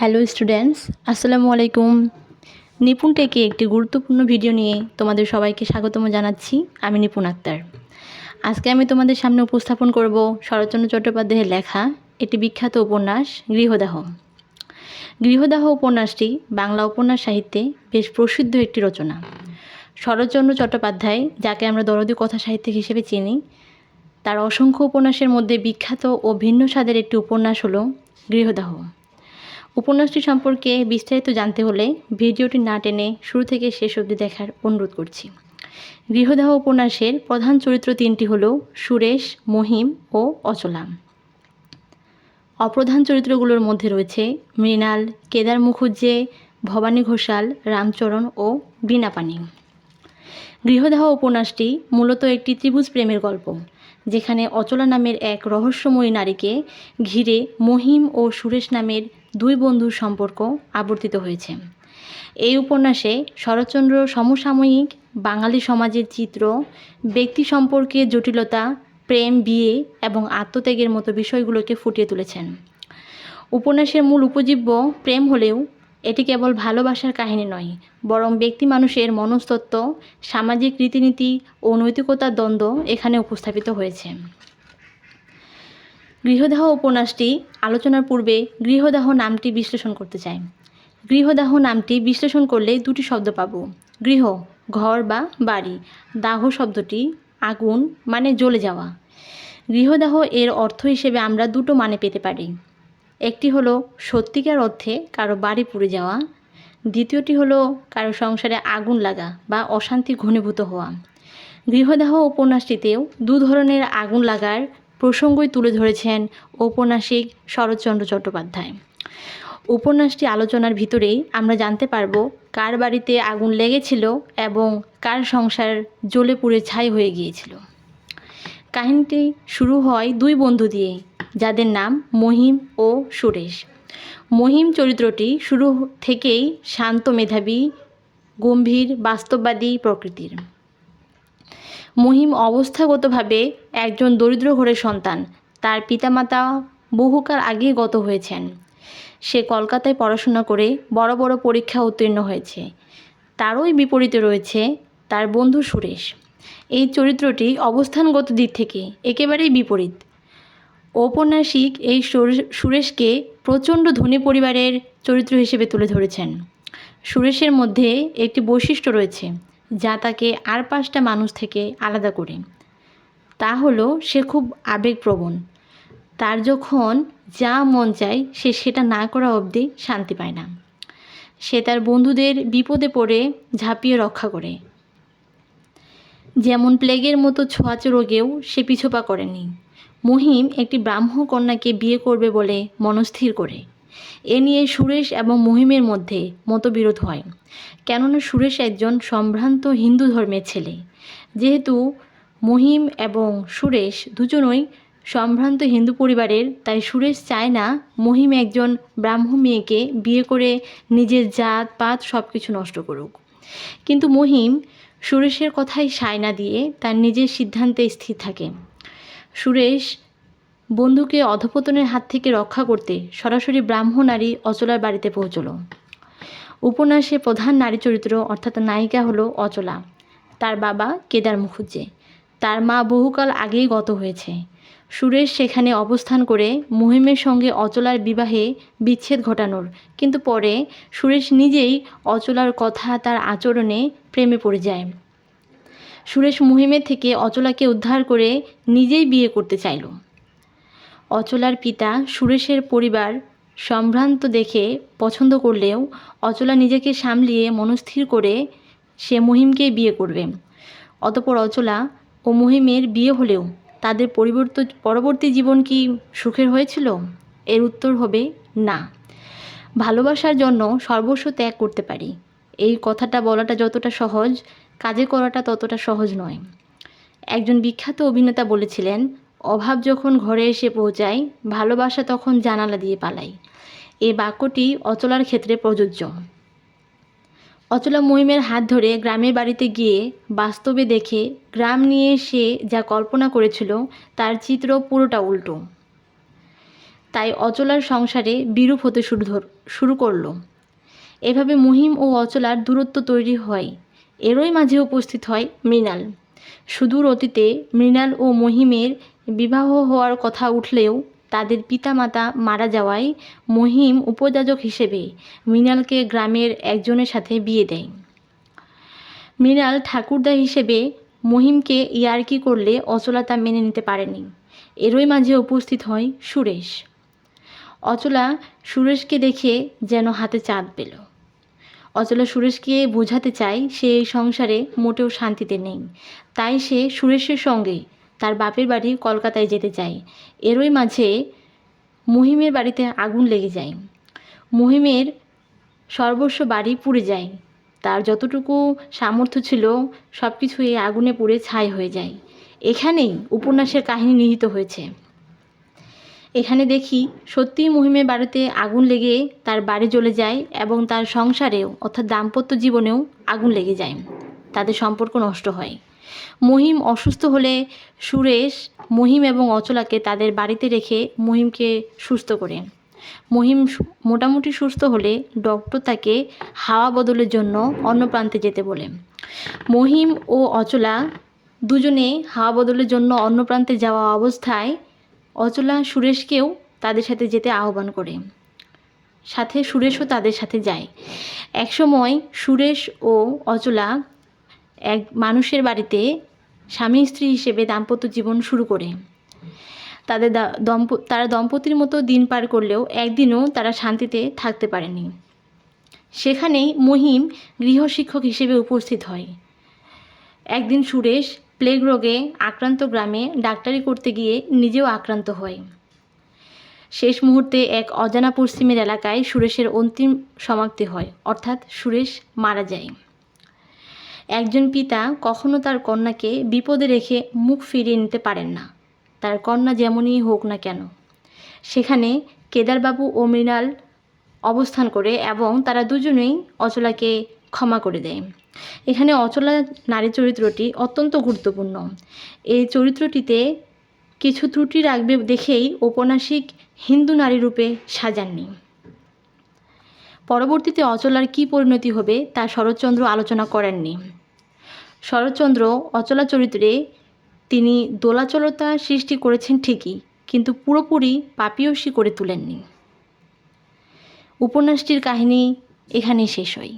Hello students, আসসালামু আলাইকুম। নিপুণ টেকে একটি গুরুত্বপূর্ণ ভিডিও নিয়ে তোমাদের সবাইকে স্বাগতম জানাচ্ছি। আমি নিপুণ আক্তার। আজকে আমি তোমাদের সামনে উপস্থাপন করব শরৎচন্দ্র চট্টোপাধ্যায়ের লেখা, একটি বিখ্যাত উপন্যাস, গৃহদাহ। গৃহদাহ উপন্যাসটি বাংলা উপন্যাস সাহিত্যে বেশ প্রসিদ্ধ একটি রচনা। শরৎচন্দ্র চট্টোপাধ্যায়, যাকে আমরা দরদি কথা সাহিত্যিক হিসেবে চিনি, তার অসংখ্য উপন্যাসের মধ্যে বিখ্যাত ও ভিন্ন স্বাদের একটি উপন্যাস হলো গৃহদাহ। উপন্যাসটি সম্পর্কে বিস্তারিত জানতে হলে ভিডিওটি না টেনে শুরু থেকে শেষ অবধি দেখার অনুরোধ করছি। গৃহদাহ উপন্যাসের প্রধান চরিত্র তিনটি হল সুরেশ, মহিম ও অচলা। অপ্রধান চরিত্রগুলোর মধ্যে রয়েছে মৃণাল, কেদার মুখুজ্জে, ভবানী ঘোষাল, রামচরণ ও বীণাপানি গৃহদাহ উপন্যাসটি মূলত একটি ত্রিভুজ প্রেমের গল্প। যেখানে অচলা নামের এক রহস্যময়ী নারীকে ঘিরে মহিম ও সুরেশ নামের দুই বন্ধুর সম্পর্ক আবর্তিত হয়েছে। এই উপন্যাসে শরৎচন্দ্র সমসাময়িক বাঙালি সমাজের চিত্র, ব্যক্তি সম্পর্কে জটিলতা, প্রেম, বিয়ে এবং আত্মত্যাগের মতো বিষয়গুলোকে ফুটিয়ে তুলেছেন। উপন্যাসের মূল উপজীব্য প্রেম হলেও এটি কেবল ভালোবাসার কাহিনী নয়, বরং ব্যক্তি মানুষের মনস্তত্ত্ব, সামাজিক রীতিনীতি ও নৈতিকতার দ্বন্দ্ব এখানে উপস্থাপিত হয়েছে। গৃহদাহ উপন্যাসটি আলোচনার পূর্বে গৃহদাহ নামটি বিশ্লেষণ করতে চাই। গৃহদাহ নামটি বিশ্লেষণ করলে দুটি শব্দ পাব। গৃহ, ঘর বা বাড়ি। দাহ শব্দটি আগুন মানে জ্বলে যাওয়া। গৃহদাহ এর অর্থ হিসেবে আমরা দুটো মানে পেতে পারি। একটি হলো সত্যিকার অর্থে কারও বাড়ি পুড়ে যাওয়া, দ্বিতীয়টি হলো কারও সংসারে আগুন লাগা বা অশান্তি ঘনীভূত হওয়া। গৃহদাহ উপন্যাসটিতেও দু ধরনের আগুন লাগার প্রসঙ্গই তুলে ধরেছেন ঔপন্যাসিক শরৎচন্দ্র চট্টোপাধ্যায়। উপন্যাসটি আলোচনার ভিতরেই আমরা জানতে পারব কার বাড়িতে আগুন লেগেছিল এবং কার সংসার জ্বলে পুড়ে ছাই হয়ে গিয়েছিল। কাহিনীটি শুরু হয় দুই বন্ধু দিয়ে যাদের নাম মহিম ও সুরেশ। মহিম চরিত্রটি শুরু থেকেই শান্ত মেধাবী, গম্ভীর, বাস্তববাদী প্রকৃতির। মহিম অবস্থাগতভাবে একজন দরিদ্র ঘরের সন্তান। তার পিতামাতা বহুকাল আগেই গত হয়েছেন। সে কলকাতায় পড়াশোনা করে বড় বড় পরীক্ষা উত্তীর্ণ হয়েছে। তারই বিপরীতে রয়েছে তার বন্ধু সুরেশ। এই চরিত্রটি অবস্থানগত দিক থেকে একেবারেই বিপরীত। ঔপন্যাসিক এই সুরেশকে প্রচণ্ড ধনী পরিবারের চরিত্র হিসেবে তুলে ধরেছেন। সুরেশের মধ্যে একটি বৈশিষ্ট্য রয়েছে, যা তাকে আর পাঁচটা মানুষ থেকে আলাদা করে। তা হলো, সে খুব আবেগপ্রবণ। তার যখন যা মন চায়, সে সেটা না করা অবধি শান্তি পায় না। সে তার বন্ধুদের বিপদে পড়ে, ঝাঁপিয়ে রক্ষা করে। যেমন প্লেগের মতো ছোঁয়াচ রোগেও সে পিছপা করেনি। মহিম একটি ব্রাহ্ম কন্যাকে বিয়ে করবে বলে মনস্থির করে। এ নিয়ে সুরেশ এবং মহিমের মধ্যে মতবিরোধ হয়। কেননা সুরেশ একজন সম্ভ্রান্ত হিন্দু ধর্মের ছেলে। যেহেতু মহিম এবং সুরেশ দুজনই সম্ভ্রান্ত হিন্দু পরিবারের, তাই সুরেশ চায় না মহিম একজন ব্রাহ্ম মেয়েকে বিয়ে করে নিজের জাত, পাত সব কিছু নষ্ট করুক। কিন্তু মহিম সুরেশের কথাই সায়না দিয়ে তার নিজের সিদ্ধান্তে স্থির থাকে। সুরেশ বন্ধুকে অধপতনের হাত থেকে রক্ষা করতে সরাসরি ব্রাহ্ম নারী অচলার বাড়িতে পৌঁছল। উপন্যাসে প্রধান নারী চরিত্র অর্থাৎ নায়িকা হলো অচলা। তার বাবা কেদার মুখুজ্জে। তার মা বহুকাল আগেই গত হয়েছে। সুরেশ সেখানে অবস্থান করে মহিমের সঙ্গে অচলার বিবাহে বিচ্ছেদ ঘটানোর। কিন্তু পরে সুরেশ নিজেই অচলার কথা তার আচরণে প্রেমে পড়ে যায়। সুরেশ মহিমের থেকে অচলাকে উদ্ধার করে নিজেই বিয়ে করতে চাইল। অচলার পিতা সুরেশের পরিবার সম্ভ্রান্ত দেখে পছন্দ করলেও অচলা নিজেকে সামলিয়ে মনস্থির করে সে মহিমকে বিয়ে করবে। অতপর অচলা ও মহিমের বিয়ে হলেও তাদের পরিবর্ত, পরবর্তী জীবন কি সুখের হয়েছিল? এর উত্তর হবে না। ভালোবাসার জন্য সর্বস্ব ত্যাগ করতে পারি। এই কথাটা বলাটা যতটা সহজ, কাজে করাটা ততটা সহজ নয়। একজন বিখ্যাত অভিনেতা বলেছিলেন, অভাব যখন ঘরে এসে পৌঁছায়, ভালোবাসা তখন জানালা দিয়ে পালাই। এই বাক্যটি অচলার ক্ষেত্রে প্রযোজ্য। অচলা মহিমের হাত ধরে গ্রামের বাড়িতে গিয়ে বাস্তবে দেখে গ্রাম নিয়ে সে যা কল্পনা করেছিল, তার চিত্র পুরোটা উল্টো। তাই অচলার সংসারে বিরূপ হতে শুরু শুরু করল। এভাবে মহিম ও অচলার দূরত্ব তৈরি হয়। এরই মাঝে উপস্থিত হয় মৃণাল। সুদূর অতীতে মৃণাল ও মহিমের বিবাহ হওয়ার কথা উঠলেও তাদের পিতামাতা মারা যাওয়ায় মহিম উপযাজক হিসেবে মৃণালকে গ্রামের একজনের সাথে বিয়ে দেয়। মৃণাল ঠাকুরদা হিসেবে মহিমকে ইয়ার্কি করলে অচলা তা মেনে নিতে পারেনি। এরই মাঝে উপস্থিত হয় সুরেশ। অচলা সুরেশকে দেখে যেন হাতে চাঁদ পেল। অচলা সুরেশকে বোঝাতে চায় সে এই সংসারে মোটেও শান্তিতে নেই। তাই সে সুরেশের সঙ্গে তার বাপের বাড়ি কলকাতায় যেতে চায়। এরই মাঝে মহিমের বাড়িতে আগুন লেগে যায়। মহিমের সর্বস্ব বাড়ি পুড়ে যায়। তার যতটুকু সামর্থ্য ছিল সব কিছু এই আগুনে পুড়ে ছাই হয়ে যায়। এখানেই উপন্যাসের কাহিনী নিহিত হয়েছে। এখানে দেখি, সত্যিই মহিমের বাড়িতে আগুন লেগে তার বাড়ি জ্বলে যায় এবং তার সংসারেও, অর্থাৎ দাম্পত্য জীবনেও আগুন লেগে যায়। তাদের সম্পর্ক নষ্ট হয়। মহিম অসুস্থ হলে সুরেশ, মহিম এবং অচলাকে তাদের বাড়িতে রেখে মহিমকে সুস্থ করেন। মহিম মোটামুটি সুস্থ হলে ডক্টর তাকে হাওয়া বদলের জন্য অন্য প্রান্তে যেতে বলে। মহিম ও অচলা দুজনে হাওয়া বদলের জন্য অন্য প্রান্তে যাওয়া অবস্থায় অচলা সুরেশকেও তাদের সাথে যেতে আহ্বান করে। সাথে সুরেশও তাদের সাথে যায়। একসময় সুরেশ ও অচলা এক মানুষের বাড়িতে স্বামী স্ত্রী হিসেবে দাম্পত্য জীবন শুরু করে। তাদের দম্প তারা দম্পতির মতো দিন পার করলেও একদিনও তারা শান্তিতে থাকতে পারেনি। সেখানেই মহিম গৃহশিক্ষক হিসেবে উপস্থিত হয়। একদিন সুরেশ প্লেগ রোগে আক্রান্ত গ্রামে ডাক্তারি করতে গিয়ে নিজেও আক্রান্ত হয়। শেষ মুহূর্তে এক অজানা পশ্চিমের এলাকায় সুরেশের অন্তিম সমাপ্তি হয়, অর্থাৎ সুরেশ মারা যায়। একজন পিতা কখনো তার কন্যাকে বিপদে রেখে মুখ ফিরিয়ে নিতে পারেন না। তার কন্যা যেমনই হোক না কেন। সেখানে কেদারবাবু ও মৃণাল অবস্থান করে এবং তারা দুজনেই অচলাকে ক্ষমা করে দেয়। এখানে অচলা নারী চরিত্রটি অত্যন্ত গুরুত্বপূর্ণ। এই চরিত্রটিতে কিছু ত্রুটি রাখবে দেখেই ঔপন্যাসিক হিন্দু নারী রূপে সাজাননি। পরবর্তীতে অচলার কী পরিণতি হবে তা শরৎচন্দ্র আলোচনা করেননি। শরৎচন্দ্র অচলা চরিত্রে তিনি দোলাচলতা সৃষ্টি করেছেন ঠিকই, কিন্তু পুরোপুরি পাপিয়সী করে তুলেননি। উপন্যাসটির কাহিনী এখানেই শেষ হয়।